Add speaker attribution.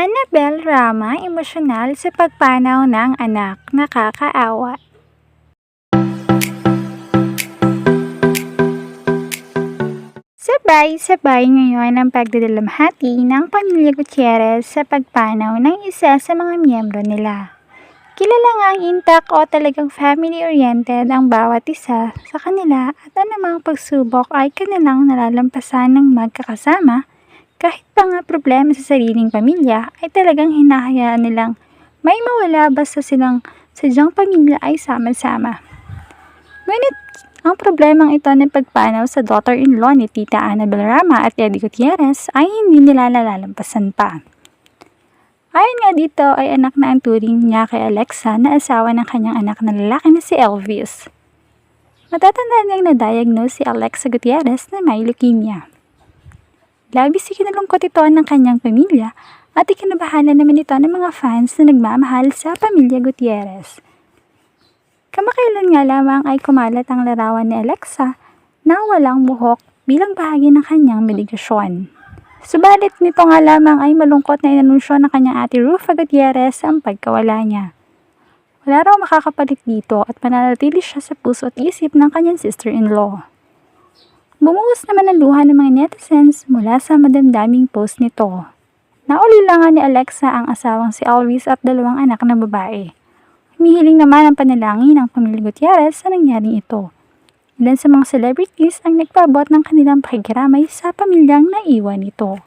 Speaker 1: Annabel Rama emosyonal sa pagpanaw ng anak, nakakaawa. Sabay-sabay ngayon ang pagdadalamhati ng pamilya Gutierrez sa pagpanaw ng isa sa mga miyembro nila. Kilala nga ang intact o talagang family-oriented ang bawat isa sa kanila at anumang pagsubok ay kanilang nalalampasan ng magkakasama kahit pa nga problema sa sariling pamilya ay talagang hinahayaan nilang may mawala basta silang sadyang pamilya ay sama-sama. Ngunit ang problemang ito ng pagpanaw sa daughter-in-law ni Tita Annabel Rama at Eddie Gutierrez ay hindi nila nalalampasan pa. Ayon nga dito ay anak na ang turing niya kay Alexa na asawa ng kanyang anak na lalaki na si Elvis. Matatandaan niyang na-diagnose si Alexa Gutierrez na may leukemia. Labis ikinalungkot ito ng kanyang pamilya at ikinabahala naman ito ng mga fans na nagmamahal sa pamilya Gutierrez. Kamakailan nga lamang ay kumalat ang larawan ni Alexa na walang buhok bilang bahagi ng kanyang medigasyon. Subalit nito nga lamang ay malungkot na inanunsyo ng kanyang ate Rufa Gutierrez ang pagkawala niya. Wala raw makakapalit dito at mananatili siya sa puso at isip ng kanyang sister-in-law. Bumuhos naman ang luha ng mga netizens mula sa madamdaming post nito. Naulilangan ni Alexa ang asawang si Alvis at dalawang anak na babae. Humihiling naman ang panalangin ng pamilya Gutierrez sa nangyaring ito. Ilan sa mga celebrities ang nagpabot ng kanilang pakikiramay sa pamilyang naiwan nito.